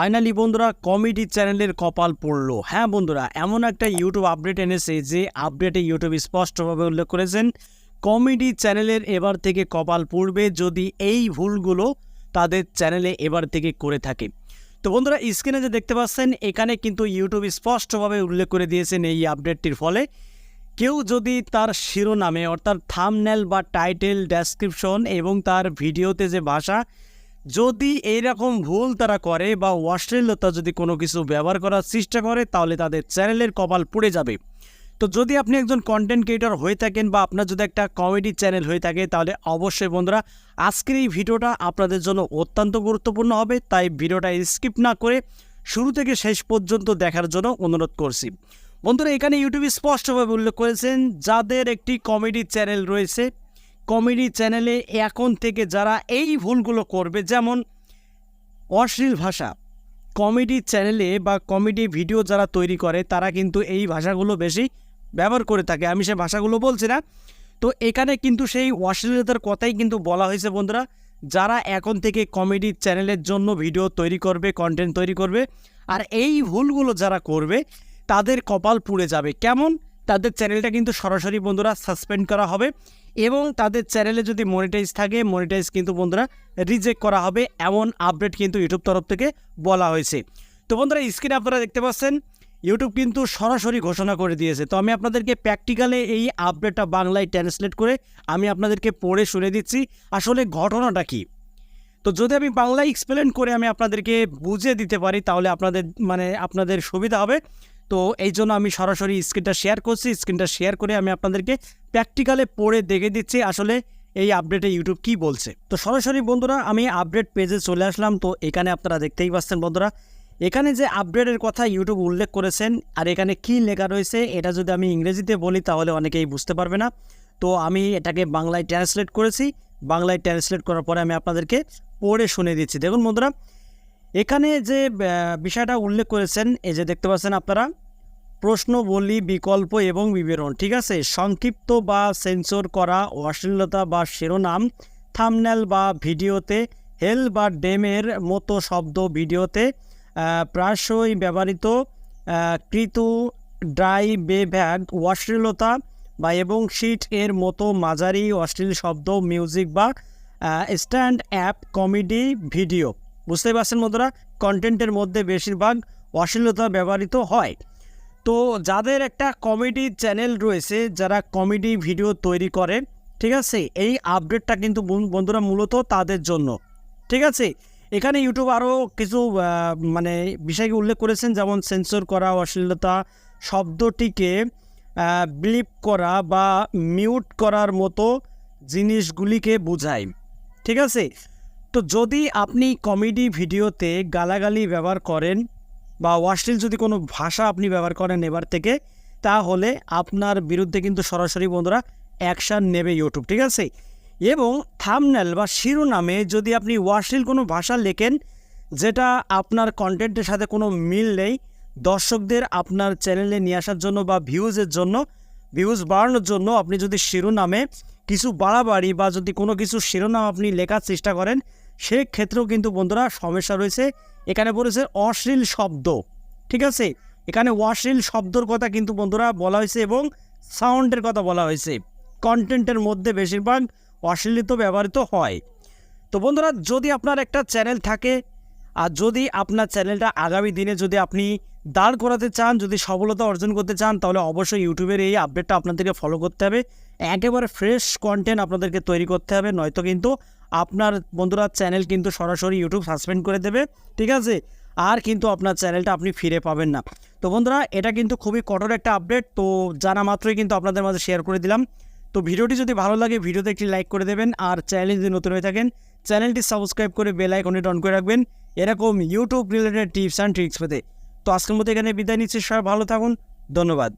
Finally বন্ধুরা comedy চ্যানেলের কপাল পড়ল। হ্যাঁ বন্ধুরা, এমন একটা ইউটিউব আপডেট এনেছে যে আপডেটে ইউটিউব স্পষ্টভাবে উল্লেখ করেছেন, কমেডি চ্যানেলের এবার থেকে কপাল পড়বে যদি এই ভুলগুলো তাদের চ্যানেলে এবার থেকে করে থাকে। তো বন্ধুরা স্ক্রিনে যে দেখতে পাচ্ছেন, এখানে কিন্তু ইউটিউব স্পষ্টভাবে উল্লেখ করে দিয়েছেন এই আপডেটটির ফলে। কেউ যদি তার শিরোনামে অর্থাৎ থামনেল বা টাইটেল ডেসক্রিপশন এবং তার ভিডিওতে যে ভাষা যদি এইরকম ভুল তারা করে বা অশ্লীলতা যদি কোনো কিছু ব্যবহার করার চেষ্টা করে, তাহলে তাদের চ্যানেলের কপাল পুড়ে যাবে। তো যদি আপনি একজন কন্টেন্ট ক্রিয়েটর হয়ে থাকেন বা আপনার যদি একটা কমেডি চ্যানেল হয়ে থাকে, তাহলে অবশ্যই বন্ধুরা, আজকের এই ভিডিওটা আপনাদের জন্য অত্যন্ত গুরুত্বপূর্ণ হবে। তাই ভিডিওটা স্কিপ না করে শুরু থেকে শেষ পর্যন্ত দেখার জন্য অনুরোধ করছি। বন্ধুরা, এখানে ইউটিউবে স্পষ্টভাবে উল্লেখ করেছেন, যাদের একটি কমেডি চ্যানেল রয়েছে কমেডি চ্যানেলে এখন থেকে যারা এই ভুলগুলো করবে, যেমন অশ্লীল ভাষা, কমেডি চ্যানেলে বা কমেডি ভিডিও যারা তৈরি করে, তারা কিন্তু এই ভাষাগুলো বেশি ব্যবহার করে থাকে। আমি সে ভাষাগুলো বলছি না। তো এখানে কিন্তু সেই অশ্লীলতার কথাই কিন্তু বলা হয়েছে বন্ধুরা। যারা এখন থেকে কমেডি চ্যানেলের জন্য ভিডিও তৈরি করবে কন্টেন্ট তৈরি করবে, আর এই ভুলগুলো যারা করবে, তাদের কপাল পুড়ে যাবে। কেমন? তাদের চ্যানেলটা কিন্তু সরাসরি বন্ধুরা সাসপেন্ড করা হবে এবং তাদের চ্যানেলে যদি মনিটাইজ থাকে মনিটাইজ কিন্তু বন্ধুরা রিজেক্ট করা হবে এমন আপডেট কিন্তু ইউটিউব তরফ থেকে বলা হয়েছে। তো বন্ধুরা স্ক্রিনে আপনারা দেখতে পাচ্ছেন, ইউটিউব কিন্তু সরাসরি ঘোষণা করে দিয়েছে। তো আমি আপনাদেরকে প্র্যাকটিক্যালে এই আপডেটটা বাংলায় ট্রান্সলেট করে আমি আপনাদেরকে পড়ে শুনে দিচ্ছি। আসলে ঘটনাটা কী? তো যদি আমি বাংলায় এক্সপ্লেন করে আমি আপনাদেরকে বুঝিয়ে দিতে পারি, তাহলে আপনাদের মানে আপনাদের সুবিধা হবে। তো এই জন্য আমি সরাসরি স্ক্রিনটা শেয়ার করছি। স্ক্রিনটা শেয়ার করে আমি আপনাদেরকে প্র্যাকটিক্যালে পড়ে দেখে দিচ্ছি আসলে এই আপডেটে ইউটিউব কি বলছে। তো সরাসরি বন্ধুরা, আমি আপডেট পেজে চলে আসলাম। তো এখানে আপনারা দেখতেই পাচ্ছেন বন্ধুরা, এখানে যে আপডেটের কথা ইউটিউব উল্লেখ করেছেন আর এখানে কি লেখা রয়েছে, এটা যদি আমি ইংরেজিতে বলি তাহলে অনেকেই বুঝতে পারবে না। তো আমি এটাকে বাংলায় ট্রান্সলেট করেছি। বাংলায় ট্রান্সলেট করার পরে আমি আপনাদেরকে পড়ে শুনে দিচ্ছি। দেখুন বন্ধুরা এখানে যে বিষয়টা উল্লেখ করেছেন, এই যে দেখতে পাচ্ছেন আপনারা, প্রশ্ন, বলি, বিকল্প এবং বিবরণ, ঠিক আছে? সংক্ষিপ্ত বা সেন্সর করা, অশ্লীলতা বা শিরোনাম, থামনেল বা ভিডিওতে, হেল বা ডেমের মতো শব্দ ভিডিওতে প্রায়শই ব্যবহৃত কৃত কৃতু, ড্রাই, বেভ্যাগ, অশ্লীলতা বা এবং শিট এর মতো মাঝারি অশ্লীল শব্দ, মিউজিক বা স্ট্যান্ড অ্যাপ, কমেডি, ভিডিও। বুঝতেই পারছেন বন্ধুরা কন্টেন্টের মধ্যে বেশিরভাগ অশ্লীলতা ব্যবহৃত হয়। তো যাদের একটা কমেডি চ্যানেল রয়েছে, যারা কমেডি ভিডিও তৈরি করে, ঠিক আছে? এই আপডেটটা কিন্তু বন- বন্ধুরা মূলত তাদের জন্য। ঠিক আছে? এখানে ইউটিউব আরও কিছু মানে বিষয়কে উল্লেখ করেছেন, যেমন সেন্সর করা, অশ্লীলতা শব্দটিকে ব্লিপ করা বা মিউট করার মতো জিনিসগুলিকে বোঝায়। ঠিক আছে? তো যদি আপনি কমেডি ভিডিওতে গালাগালি ব্যবহার করেন বা অশ্লীল যদি কোনো ভাষা আপনি ব্যবহার করেন এবার থেকে, তাহলে আপনার বিরুদ্ধে কিন্তু সরাসরি বন্ধুরা অ্যাকশান নেবে ইউটিউব ঠিক আছে? এবং থামনেল বা শিরোনামে যদি আপনি অশ্লীল কোনো ভাষা লেখেন, যেটা আপনার কন্টেন্টের সাথে কোনো মিল নেই, দর্শকদের আপনার চ্যানেলে নিয়ে আসার জন্য বা ভিউজের জন্য ভিউজ বাড়ানোর জন্য আপনি যদি শিরোনামে কিছু বাড়াবাড়ি বা যদি কোনো কিছু শিরোনাম আপনি লেখার চেষ্টা করেন সেক্ষেত্রেও কিন্তু বন্ধুরা সমস্যা রয়েছে। এখানে বলেছে অশ্লীল শব্দ, ঠিক আছে? এখানে অশ্লীল শব্দর কথা কিন্তু বন্ধুরা বলা হয়েছে এবং সাউন্ডের কথা বলা হয়েছে। কন্টেন্টের মধ্যে বেশিরভাগ অশ্লীলিত ব্যবহৃত হয়। তো বন্ধুরা, যদি আপনার একটা চ্যানেল থাকে, আর যদি আপনার চ্যানেলটা আগামী দিনে যদি আপনি দাঁড় করাতে চান, যদি সফলতা অর্জন করতে চান, তাহলে অবশ্যই ইউটিউবের এই আপডেটটা আপনাদেরকে ফলো করতে হবে। একেবারে ফ্রেশ কন্টেন্ট আপনাদেরকে তৈরি করতে হবে, নয়তো কিন্তু আপনার বন্ধুরা চ্যানেল কিন্তু সরাসরি ইউটিউব সাসপেন্ড করে দেবে, ঠিক আছে? আর কিন্তু আপনার চ্যানেলটা আপনি ফিরে পাবেন না। তো বন্ধুরা, এটা কিন্তু খুবই কঠোর একটা আপডেট তো জানা মাত্রই কিন্তু আপনাদের মাঝে শেয়ার করে দিলাম। তো ভিডিওটি যদি ভালো লাগে, ভিডিওতে একটি লাইক করে দেবেন, আর চ্যানেল যদি নতুন হয়ে থাকেন চ্যানেলটি সাবস্ক্রাইব করে বেল আইকনটি অন করে রাখবেন। এরকম YouTube related tips and tricks পেতে। তো আজকের মতো এখানে বিদায় নিচ্ছি সবাই ভালো থাকুন ধন্যবাদ।